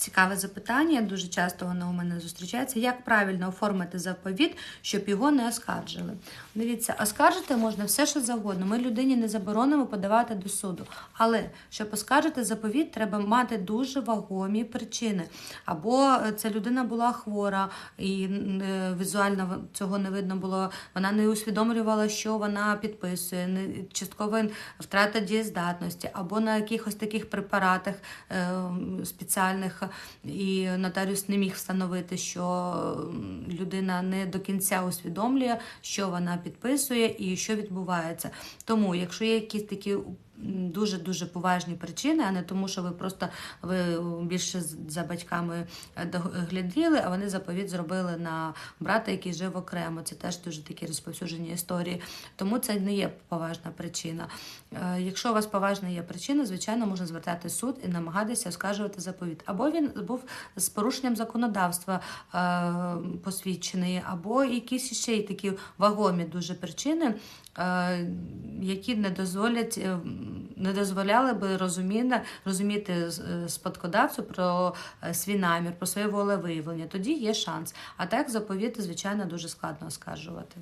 Цікаве запитання, дуже часто воно у мене зустрічається. Як правильно оформити заповіт, щоб його не оскаржили? Дивіться, оскаржити можна все, що завгодно. Ми людині не заборонимо подавати до суду. Але щоб оскаржити заповіт, треба мати дуже вагомі причини. Або ця людина була хвора і е, візуально цього не видно було. Вона не усвідомлювала, що вона підписує, не часткова втрата дієздатності, або на якихось таких препаратах е, спеціальних, і нотаріус не міг встановити, що людина не до кінця усвідомлює, що вона підписує і що відбувається. Тому, якщо є якісь такі дуже дуже поважні причини, а не тому, що ви просто ви більше за батьками е, догляділи, а вони заповіт зробили на брата, який жив окремо. Це теж дуже такі розповсюджені історії. Тому це не є поважна причина. Е, Якщо у вас поважна є причина, звичайно, можна звертати суд і намагатися оскаржувати заповіт. Або він був з порушенням законодавства е, посвідчений, або якісь ще й такі вагомі дуже причини, які не дозволять, не дозволяли би розуміти, розуміти е, спадкодавцю про е, свій намір, про своє волевиявлення. Тоді є шанс. А так заповіти, звичайно, дуже складно оскаржувати.